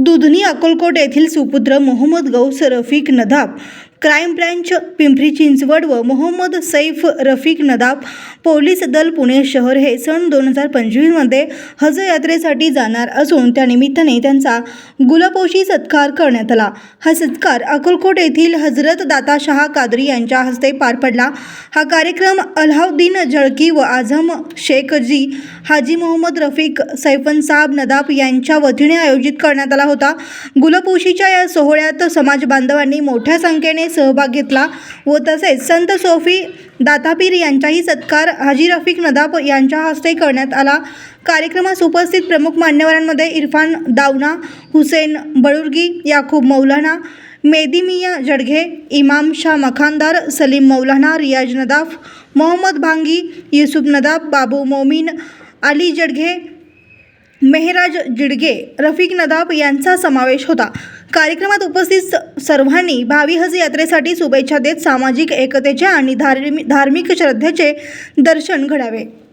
दुधनी अकोलकोट येथील सुपुत्र Mohammed Gaus Rafiq Nadab crime branch Pimpri Chinchwad व मोहम्मद सैफ रफिक नदाब पोलीस दल पुणे शहर हे सन दोन हजार पंचवीसमध्ये हज यात्रेसाठी जाणार असून त्यानिमित्ताने त्यांचा गुलापोशी सत्कार करण्यात आला. हा सत्कार अकोलकोट येथील हजरत दाता शहा कादरी यांच्या हस्ते पार पडला. हा कार्यक्रम अल्हाउद्दीन झळकी व आझम शेखजी हाजी मोहम्मद रफिक सैफन साहब नदाब यांच्या वतीने आयोजित करण्यात आला होता. गुलपोशीच्या या सोहळ्यात समाज बांधवांनी मोठ्या संख्येने सहभाग घेतला व तसेच संत सोफी दातापीर यांचाही सत्कार हाजी रफिक नदाप यांच्या हस्ते करण्यात आला. कार्यक्रमास उपस्थित प्रमुख मान्यवरांमध्ये इरफान दावना हुसेन बळुर्गी याकूब मौलाना मेदिमिया जडघे इमाम शाह मखानदार सलीम मौलाना रियाज नदाफ मोहम्मद भांगी युसुफ नदाफ बाबू मोमीन अली जडघे मेहराज जिडगे रफिक नदाब यांचा समावेश होता. कार्यक्रमात उपस्थित स- सर्वांनी भावी हज यात्रेसाठी शुभेच्छा देत सामाजिक एकतेचे आणि धार्मि धार्मिक श्रद्धेचे दर्शन घडावे.